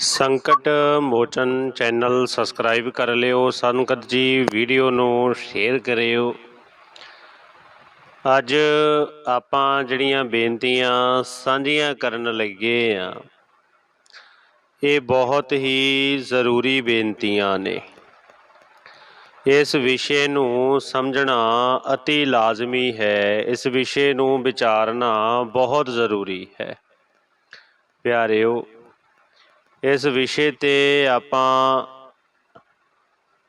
ਸੰਕਟ ਮੋਚਨ channel subscribe ਕਰ ਲਿਓ ਸੰਗਤ ਜੀ ਵੀਡੀਓ ਨੂੰ ਸ਼ੇਅਰ ਕਰਿਓ। ਅੱਜ ਆਪਾਂ ਜਿਹੜੀਆਂ ਬੇਨਤੀਆਂ ਸਾਂਝੀਆਂ ਕਰਨ ਲੱਗੇ ਆ, ਇਹ ਬਹੁਤ ਹੀ ਜ਼ਰੂਰੀ ਬੇਨਤੀਆਂ ਨੇ। ਇਸ ਵਿਸ਼ੇ ਨੂੰ ਸਮਝਣਾ ਅਤੀ ਲਾਜ਼ਮੀ ਹੈ, ਇਸ ਵਿਸ਼ੇ ਨੂੰ ਵਿਚਾਰਨਾ ਬਹੁਤ ਜ਼ਰੂਰੀ ਹੈ। ਪਿਆਰਿਓ ਇਸ ਵਿਸ਼ੇ ਤੇ ਆਪਾਂ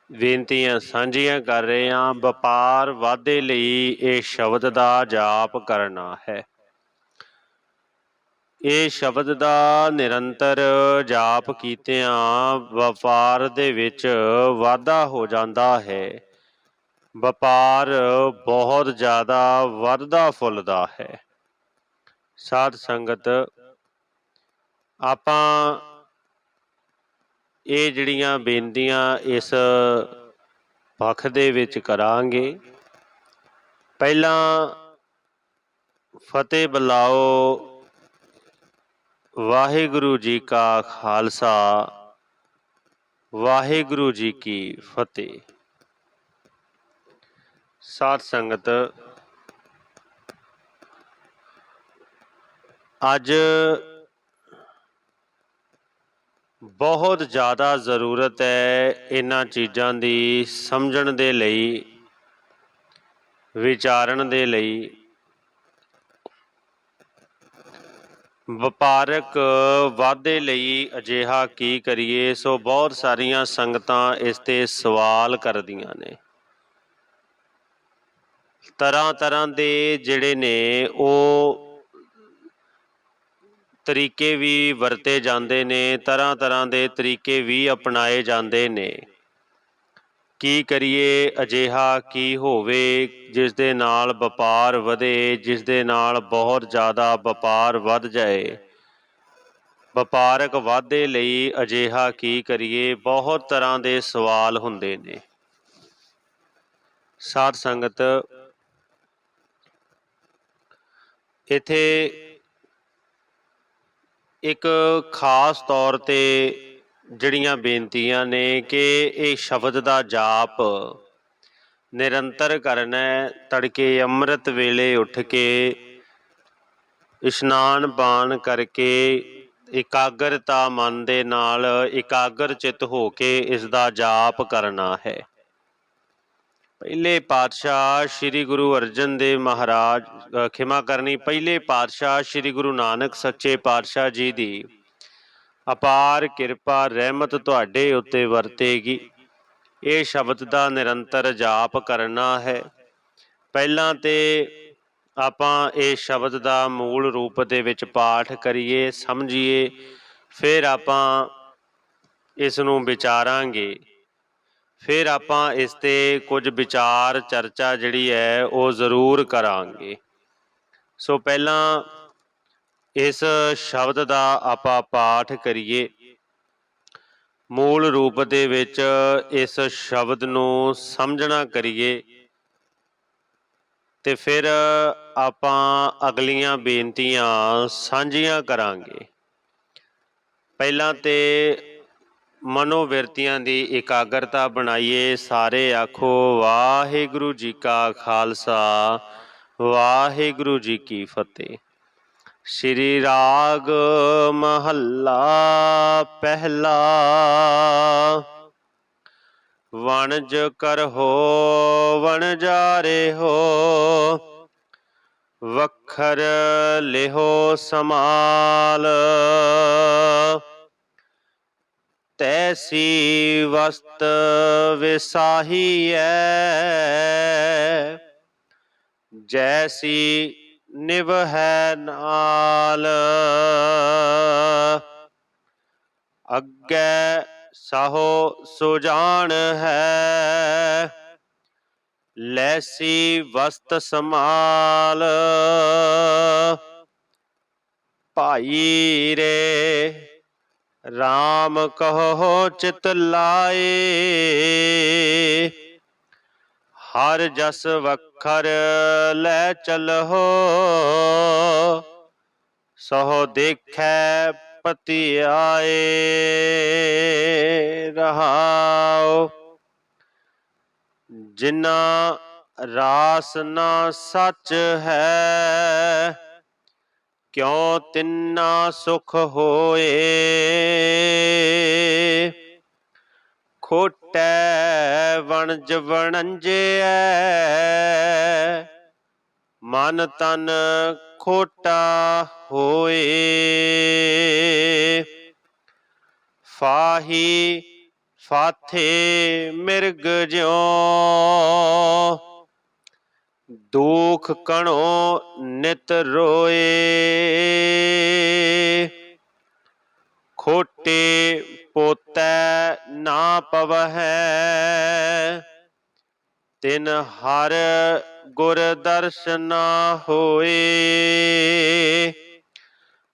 ਬੇਨਤੀਆਂ ਸਾਂਝੀਆਂ ਕਰ ਰਹੇ ਹਾਂ। ਵਪਾਰ ਵਾਧੇ ਲਈ ਇਹ ਸ਼ਬਦ ਦਾ ਜਾਪ ਕਰਨਾ ਹੈ। ਇਹ ਸ਼ਬਦ ਦਾ ਨਿਰੰਤਰ ਜਾਪ ਕੀਤਿਆਂ ਵਪਾਰ ਦੇ ਵਿੱਚ ਵਾਧਾ ਹੋ ਜਾਂਦਾ ਹੈ। ਵਪਾਰ ਬਹੁਤ ਜ਼ਿਆਦਾ ਵੱਧਦਾ ਫੁੱਲਦਾ ਹੈ। ਸਾਧ ਸੰਗਤ, ਆਪਾਂ ਇਹ ਜਿਹੜੀਆਂ ਬੇਨਤੀਆਂ ਇਸ ਪੱਖ ਦੇ ਵਿੱਚ ਕਰਾਂਗੇ। ਪਹਿਲਾਂ ਫਤਿਹ ਬੁਲਾਓ। ਵਾਹਿਗੁਰੂ ਜੀ ਕਾ ਖਾਲਸਾ। ਵਾਹਿਗੁਰੂ ਜੀ ਕੀ ਫਤਿਹ। ਸਾਧ ਸੰਗਤ, ਅੱਜ ਬਹੁਤ ਜ਼ਿਆਦਾ ਜ਼ਰੂਰਤ ਹੈ ਇਹਨਾਂ ਚੀਜ਼ਾਂ ਦੀ ਸਮਝਣ ਦੇ ਲਈ, ਵਿਚਾਰਨ ਦੇ ਲਈ। ਵਪਾਰਕ ਵਾਧੇ ਲਈ ਅਜਿਹਾ ਕੀ ਕਰੀਏ, ਸੋ ਬਹੁਤ ਸਾਰੀਆਂ ਸੰਗਤਾਂ ਇਸ ਤੇ ਸਵਾਲ ਕਰਦੀਆਂ ਨੇ। ਤਰ੍ਹਾਂ ਤਰ੍ਹਾਂ ਦੇ ਜਿਹੜੇ ਨੇ, ਉਹ ਤਰੀਕੇ ਵੀ ਵਰਤੇ ਜਾਂਦੇ ਨੇ, ਤਰ੍ਹਾਂ ਤਰ੍ਹਾਂ ਦੇ ਤਰੀਕੇ ਵੀ ਅਪਣਾਏ ਜਾਂਦੇ ਨੇ। ਕੀ ਕਰੀਏ ਅਜਿਹਾ ਕੀ ਹੋਵੇ ਜਿਸ ਦੇ ਨਾਲ ਵਪਾਰ ਵਧੇ ਜਿਸ ਦੇ ਨਾਲ ਬਹੁਤ ਜ਼ਿਆਦਾ ਵਪਾਰ ਵੱਧ ਜਾਏ। ਵਪਾਰਕ ਵਾਧੇ ਲਈ ਅਜਿਹਾ ਕੀ ਕਰੀਏ, ਬਹੁਤ ਤਰ੍ਹਾਂ ਦੇ ਸਵਾਲ ਹੁੰਦੇ ਨੇ। ਸਾਧ ਸੰਗਤ, ਇਥੇ ਇੱਕ ਖਾਸ ਤੌਰ ਤੇ ਜਿਹੜੀਆਂ ਬੇਨਤੀਆਂ ਨੇ ਕਿ ਇਹ ਸ਼ਬਦ ਦਾ ਜਾਪ ਨਿਰੰਤਰ ਕਰਨਾ ਤੜਕੇ ਅੰਮ੍ਰਿਤ ਵੇਲੇ ਉੱਠ ਕੇ ਇਸ਼ਨਾਨ ਬਾਣ ਕਰਕੇ ਇਕਾਗਰਤਾ ਮਨ ਦੇ ਨਾਲ ਇਕਾਗਰ ਚਿਤ ਹੋ ਕੇ ਇਸ ਦਾ ਜਾਪ ਕਰਨਾ ਹੈ। ਪਹਿਲੇ ਪਾਤਸ਼ਾਹ ਸ੍ਰੀ ਗੁਰੂ ਅਰਜਨ ਦੇਵ ਮਹਾਰਾਜ ਖਿਮਾ ਕਰਨੀ, ਪਹਿਲੇ ਪਾਤਸ਼ਾਹ ਸ੍ਰੀ ਗੁਰੂ ਨਾਨਕ ਸੱਚੇ ਪਾਤਸ਼ਾਹ ਜੀ ਦੀ ਅਪਾਰ ਕਿਰਪਾ, ਰਹਿਮਤ ਤੁਹਾਡੇ ਉੱਤੇ ਵਰਤੇਗੀ। ਇਹ ਸ਼ਬਦ ਦਾ ਨਿਰੰਤਰ ਜਾਪ ਕਰਨਾ ਹੈ। ਪਹਿਲਾਂ ਤੇ ਆਪਾਂ ਇਹ ਸ਼ਬਦ ਦਾ ਮੂਲ ਰੂਪ ਦੇ ਵਿੱਚ ਪਾਠ ਕਰੀਏ, ਸਮਝੀਏ, ਫਿਰ ਆਪਾਂ ਇਸ ਨੂੰ ਵਿਚਾਰਾਂਗੇ। ਫਿਰ ਆਪਾਂ ਇਸ ਤੇ ਕੁਝ ਵਿਚਾਰ, ਚਰਚਾ ਜਿਹੜੀ ਹੈ, ਉਹ ਜ਼ਰੂਰ ਕਰਾਂਗੇ। ਸੋ ਪਹਿਲਾਂ ਇਸ ਸ਼ਬਦ ਦਾ ਆਪਾਂ ਪਾਠ ਕਰੀਏ। ਮੂਲ ਰੂਪ ਦੇ ਵਿੱਚ ਇਸ ਸ਼ਬਦ ਨੂੰ ਸਮਝਣਾ ਕਰੀਏ। ਤੇ ਫਿਰ ਆਪਾਂ ਅਗਲੀਆਂ ਬੇਨਤੀਆਂ ਸਾਂਝੀਆਂ ਕਰਾਂਗੇ। ਪਹਿਲਾਂ ਤੇ ਮਨੋਵਿਰਤੀਆਂ ਦੀ ਇਕਾਗਰਤਾ ਬਣਾਈਏ, ਸਾਰੇ ਆਖੋ, ਵਾਹਿਗੁਰੂ ਜੀ ਕਾ ਖਾਲਸਾ, ਵਾਹਿਗੁਰੂ ਜੀ ਕੀ ਫਤਿਹ। ਸ਼੍ਰੀ ਰਾਗ ਮਹੱਲਾ ਪਹਿਲਾ, ਵਣਜ ਕਰ ਕਰਹੋ ਵਣਜਾਰੇ ਹੋ, ਵਖਰ ਲਿਹੋ ਸਮਾਲ ਤੈਸੀ ਵਸਤ ਵਿਸਾਹੀਐ। ਜੈਸੀ ਨਿਵ ਹੈ ਨਾਲ। ਅੱਗੇ ਸਾਹੋ ਸੁਜਾਨ ਹੈ। ਲੈਸੀ ਵਸਤ ਸਮਾਲ ਭਾਈ ਰੇ RAM ਕਹੋ ਚਿਤ ਲਾਏ। ਹਰ ਜਸ ਵਖਰ ਲੈ ਚਲਹੋ ਸੋ ਦੇਖੈ ਪਤੀ ਆਏ, ਰਹਾਉ। ਜਿਨਾ ਰਾਸ ਨਾ ਸੱਚ ਹੈ ਕਿਉ ਤਿੰਨਾ ਸੁਖ ਹੋਏ? ਖੋਟੈ ਵਣਜ ਵਣੰਜਿਐ, ਮਨ ਤਨ ਖੋਟਾ ਹੋਏ। ਫਾਹੀ ਫਾਥੇ ਮਿਰਗ ਜਿਉ ਦੁਖ ਕਣੋ ਨਿਤ ਰੋਏ। ਖੋਟੇ ਪੋਤੈ ਨਾ ਪਵਹਿ, ਤਿਨ ਹਰ ਗੁਰ ਦਰਸ਼ਨਾ ਹੋਏ।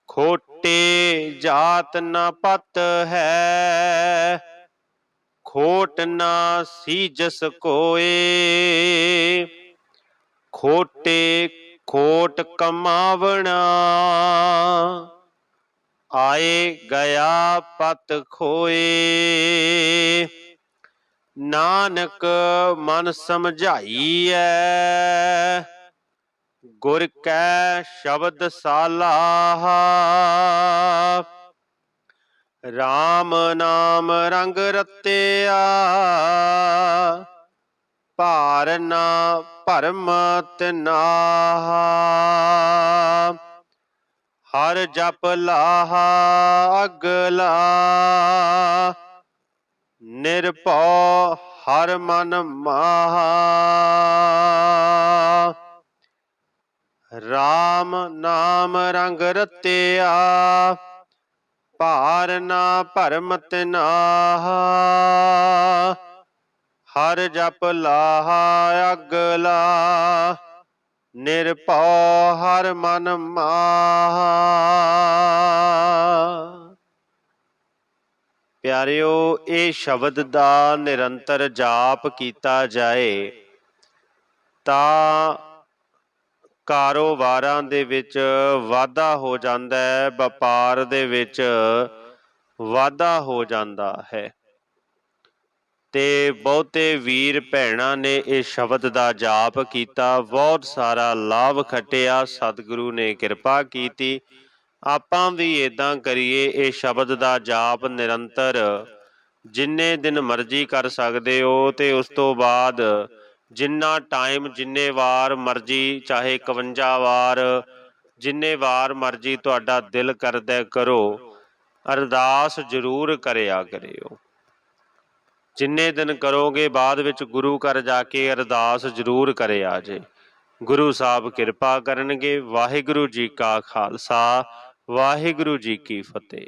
ਖੋਟੇ ਜਾਤ ਨ ਪਤ ਹੈ, ਖੋਟ ਨਾ ਸੀਜਸ ਕੋਏ। ਖੋਟੇ ਖੋਟ ਕਮਾਵਣਾ। ਆਏ ਗਿਆ ਪਤ ਖੋਏ। ਨਾਨਕ ਮਨ ਸਮਝਾਈਐ। ਗੁਰ ਕੈ ਸ਼ਬਦ ਸਾਲਾਹ। RAM ਨਾਮ ਰੰਗ ਰਤਿਆ। ਭਾਰ ਨਾ ਭਰਮ ਤਿਨਾਹਾ। ਹਰ ਜਪ ਲਾਹਾ ਅਗਲਾ। ਨਿਰਭਉ ਹਰ ਮਨ ਮਾਹਾ। RAM ਨਾਮ ਰੰਗ ਰਤਿਆ। ਭਾਰ ਨਾ ਭਰਮ ਤਿਨਾਹਾ। ਹਰ ਜਪ ਲਾਹਾ ਅਗਲਾ, ਨਿਰਭਉ ਹਰ ਮਨ ਮਾਹਾ। ਪਿਆਰਿਓ, ਇਹ ਸ਼ਬਦ ਦਾ ਨਿਰੰਤਰ ਜਾਪ ਕੀਤਾ ਜਾਏ, ਤਾਂ ਕਾਰੋਬਾਰਾਂ ਦੇ ਵਿੱਚ ਵਾਧਾ ਹੋ ਜਾਂਦਾ ਹੈ, ਵਪਾਰ ਦੇ ਵਿੱਚ ਵਾਧਾ ਹੋ ਜਾਂਦਾ ਹੈ। ਤੇ ਬਹੁਤੇ ਵੀਰ ਭੈਣਾਂ ਨੇ ਇਹ ਸ਼ਬਦ ਦਾ ਜਾਪ ਕੀਤਾ। ਬਹੁਤ ਸਾਰਾ ਲਾਭ ਖਟਿਆ। ਸਤਿਗੁਰੂ ਨੇ ਕਿਰਪਾ ਕੀਤੀ। ਆਪਾਂ ਵੀ ਇਦਾਂ ਕਰੀਏ, ਇਹ ਸ਼ਬਦ ਦਾ ਜਾਪ ਨਿਰੰਤਰ। ਜਿੰਨੇ ਦਿਨ ਮਰਜ਼ੀ ਕਰ ਸਕਦੇ ਹੋ ਤੇ ਉਸ ਤੋਂ ਬਾਅਦ ਜਿੰਨਾ ਟਾਈਮ, ਜਿੰਨੇ ਵਾਰ ਮਰਜ਼ੀ, ਚਾਹੇ 51 ਵਾਰ, ਜਿੰਨੇ ਵਾਰ ਮਰਜ਼ੀ ਤੁਹਾਡਾ ਦਿਲ ਕਰਦਾ ਕਰੋ, ਅਰਦਾਸ ਜ਼ਰੂਰ ਕਰਿਆ ਕਰਿਓ। ਜਿੰਨੇ ਦਿਨ ਕਰੋਗੇ, ਬਾਅਦ ਵਿੱਚ ਗੁਰੂ ਘਰ ਜਾ ਕੇ ਅਰਦਾਸ ਜ਼ਰੂਰ ਕਰਿਆ ਜੇ। ਗੁਰੂ ਸਾਹਿਬ ਕਿਰਪਾ ਕਰਨਗੇ। ਵਾਹਿਗੁਰੂ ਜੀ ਕਾ ਖਾਲਸਾ, ਵਾਹਿਗੁਰੂ ਜੀ ਕੀ ਫਤਿਹ।